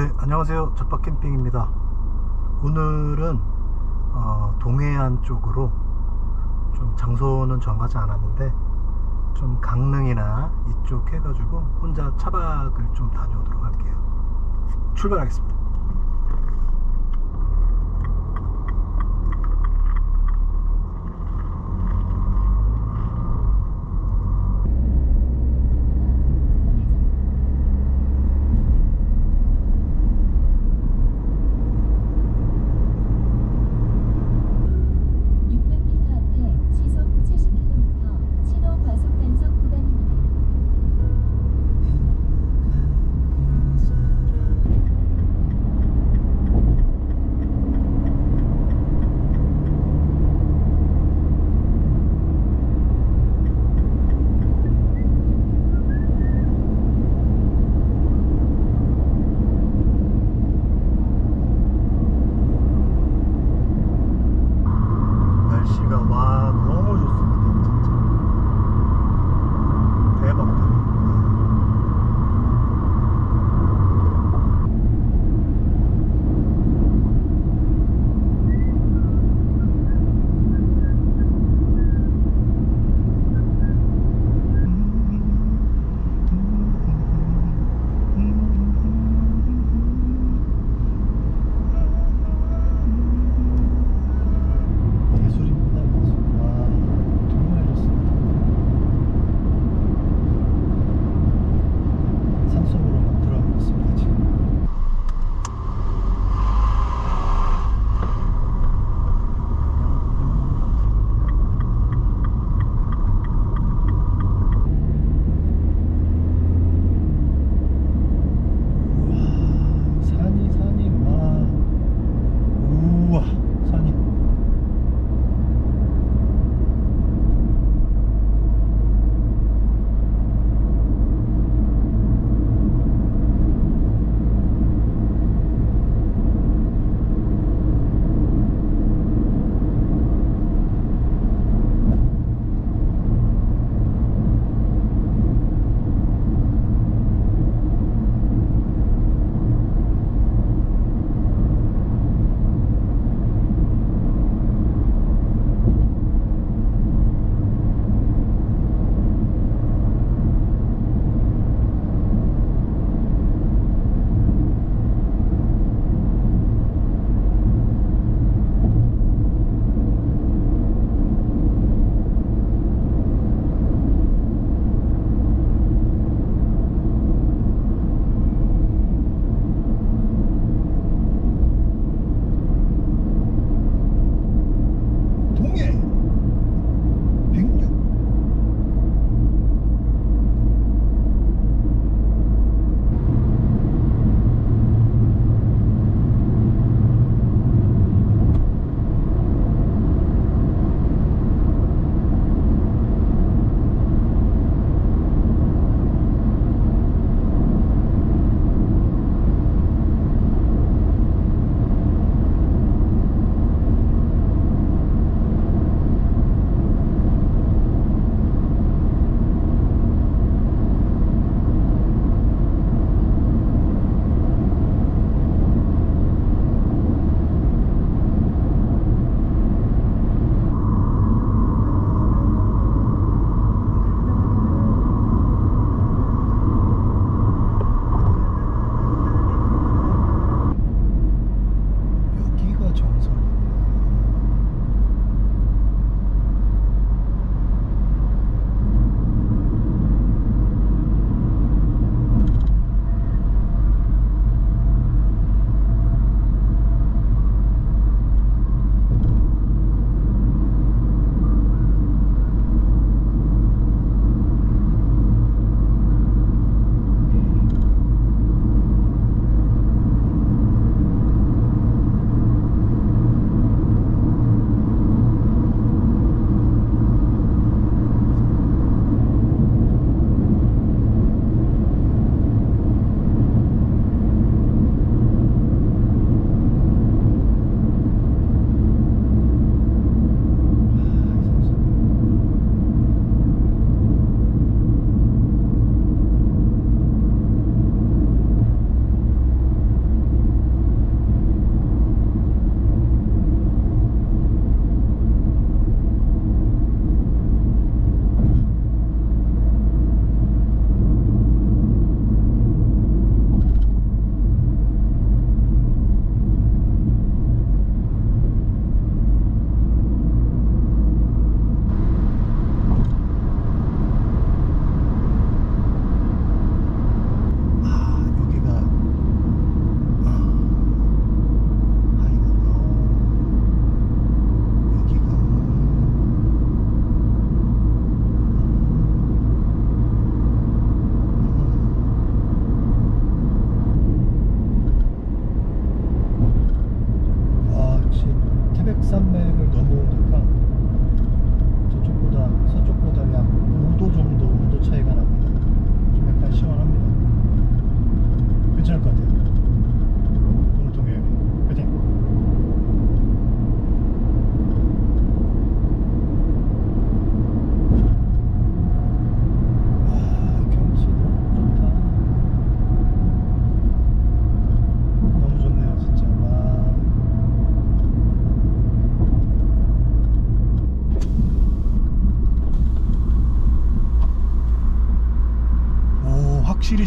네, 안녕하세요. 잡박 캠핑입니다. 오늘은 어, 동해안 쪽으로 좀 장소는 정하지 않았는데 좀 강릉이나 이쪽 해가지고 혼자 차박을 좀 다녀오도록 할게요. 출발하겠습니다.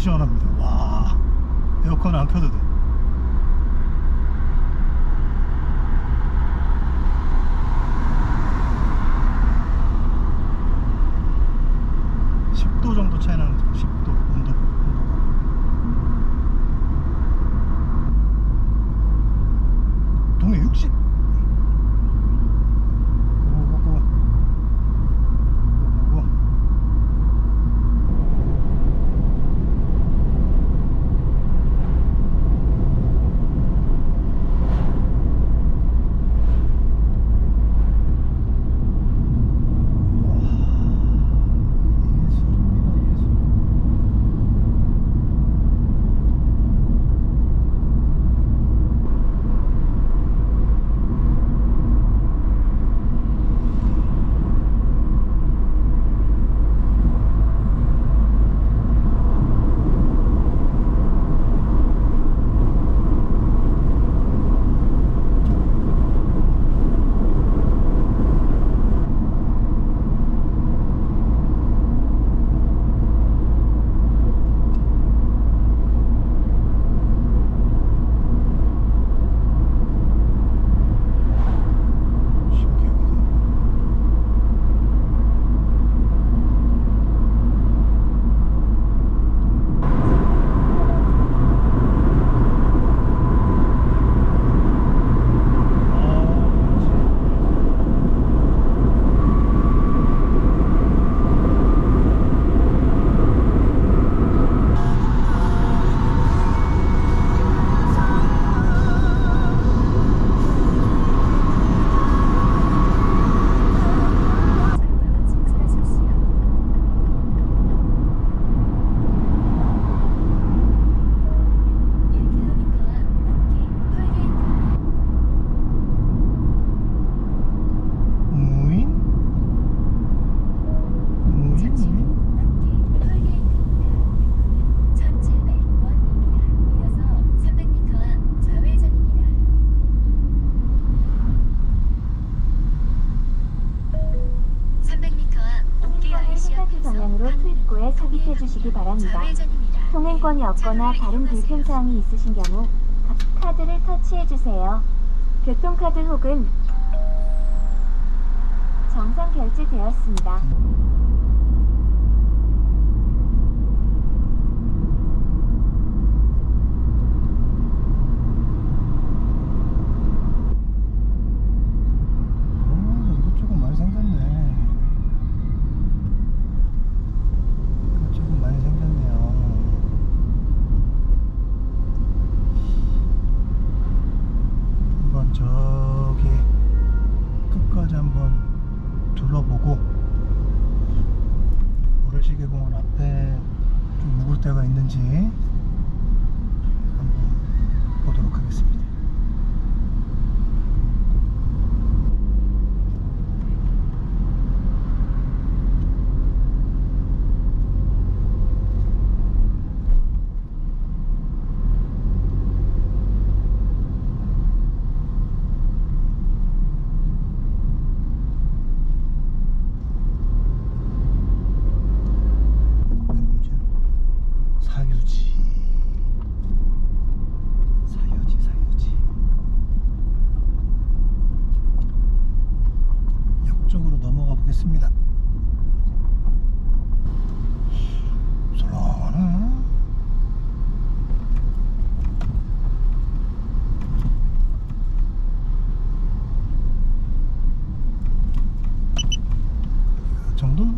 시원합니다. 와 에어컨 안 켜도 돼. 선택해 주시기 바랍니다. 통행권이 없거나 다른 불편사항이 있으신 경우 카드를 터치해 주세요. 교통카드 혹은 정상 결제되었습니다.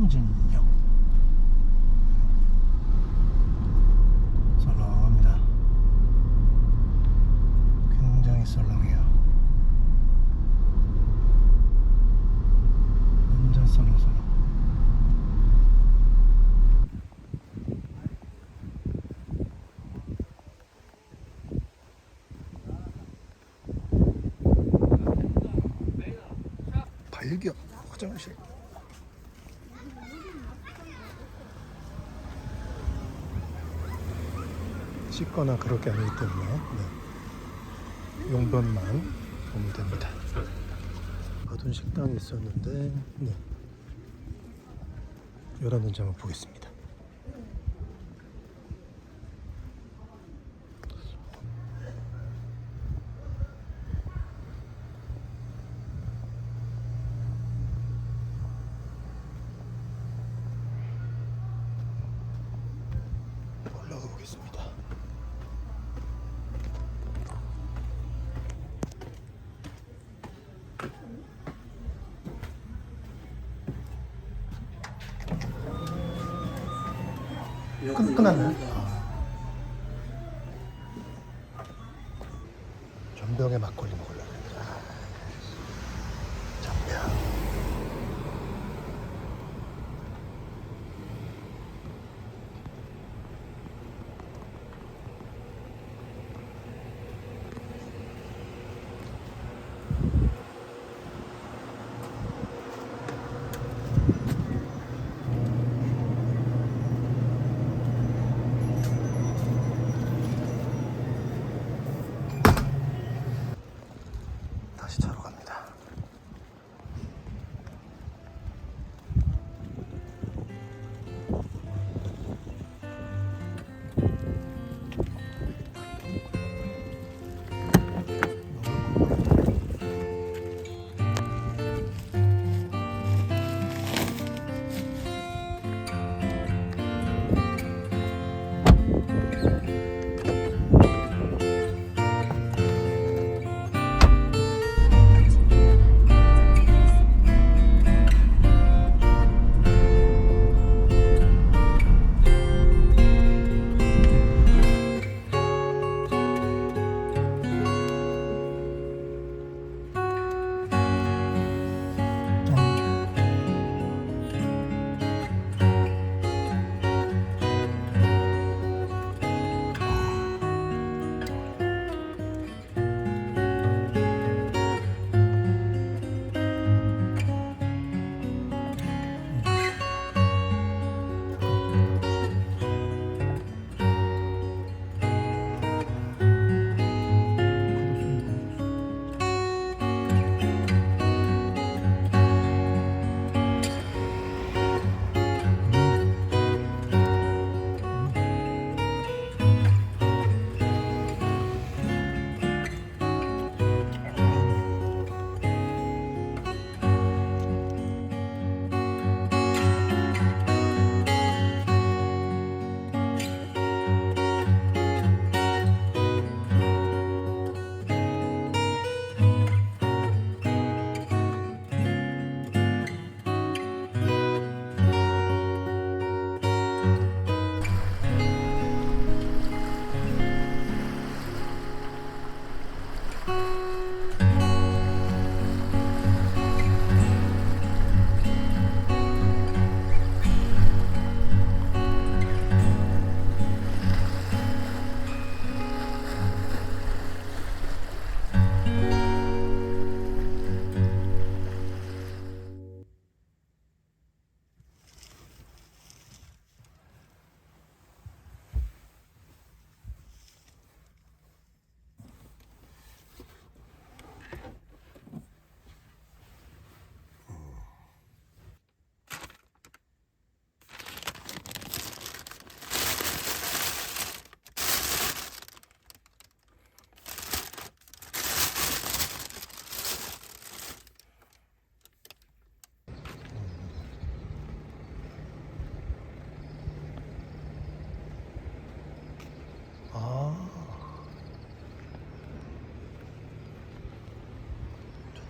真牛 뜯거나 그런 게 아니기 때문에 네. 용변만 보면 됩니다. 받은 식당이 있었는데 네. 열한 문제 한번 보겠습니다. 끝, 끝났나요? 전병에 막걸리 먹으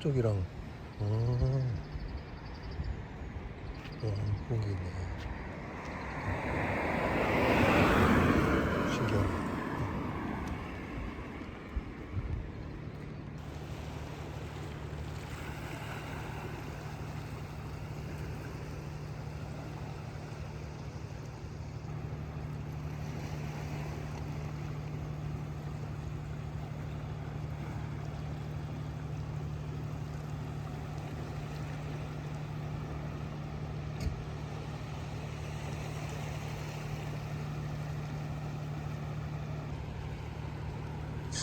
쪽이랑 음. 어, 그런 게 있네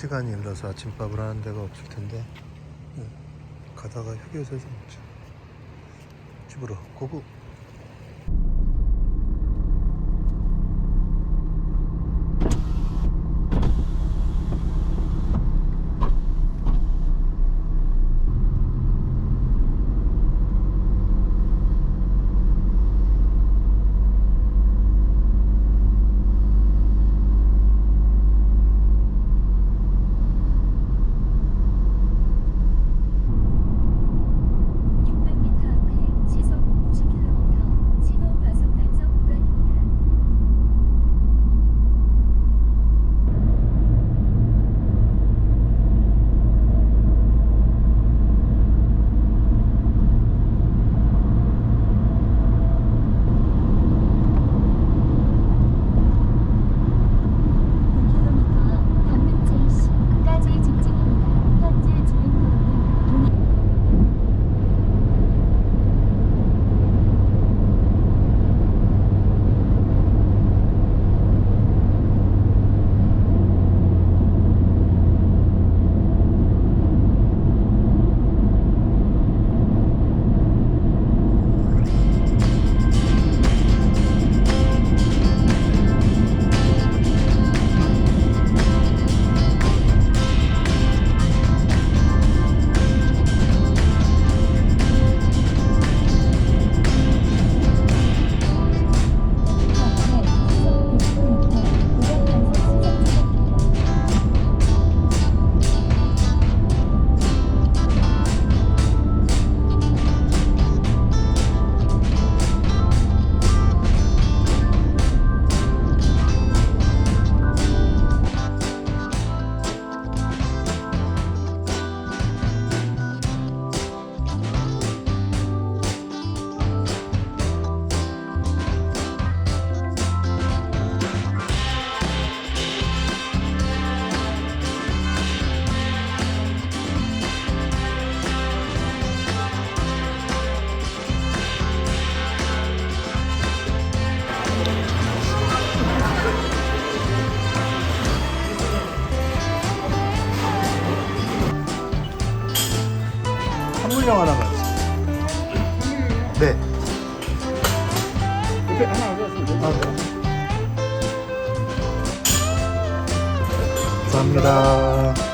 시간이 흘러서 아침밥을 하는 데가 없을 텐데 네, 가다가 휴게소에서 먹자 집으로 고고 이렇게 하나 올렸으면 되죠. 감사합니다.